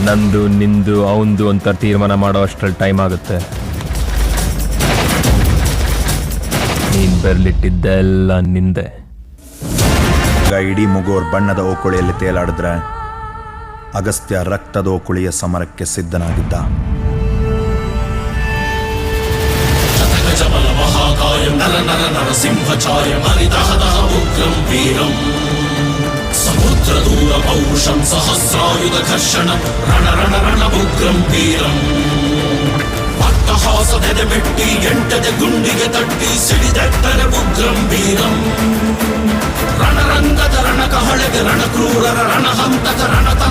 ನಂದು ನಿಂದು ಅವಂದು ಅಂತ ತೀರ್ಮಾನ ಮಾಡೋ ಅಷ್ಟ್ರಲ್ಲಿ ಟೈಮ್ ಆಗುತ್ತೆ. ನೀನ್ ಬರ್ಲಿಟ್ಟಿದ್ದೆಲ್ಲ ನಿಂದೆ. ಗೈಡಿ ಇಡೀ ಮುಗೋರ್ ಬಣ್ಣದ ಓಕುಳಿಯಲ್ಲಿ ತೇಲಾಡಿದ್ರೆ ಅಗಸ್ತ್ಯ ರಕ್ತದ ಓಕುಳಿಯ ಸಮರಕ್ಕೆ ಸಿದ್ಧನಾಗಿದ್ದ. ಸಿಂಹಚಾರ್ಯ ನರ ಉಗ್ರಂ ವೀರಂ. పౌరుషం సహస్రాయుధ ఘర్షణం. రణ రణ రణ ఉగ్రం వీరం. అట్టహాస నెరబెట్టి ఎంటద గుండిగ తట్టి సిడిదెట్టన ఉగ్రం వీరం. రణరంగద రణ కహళగ రణ క్రూర రణ హంతక రణ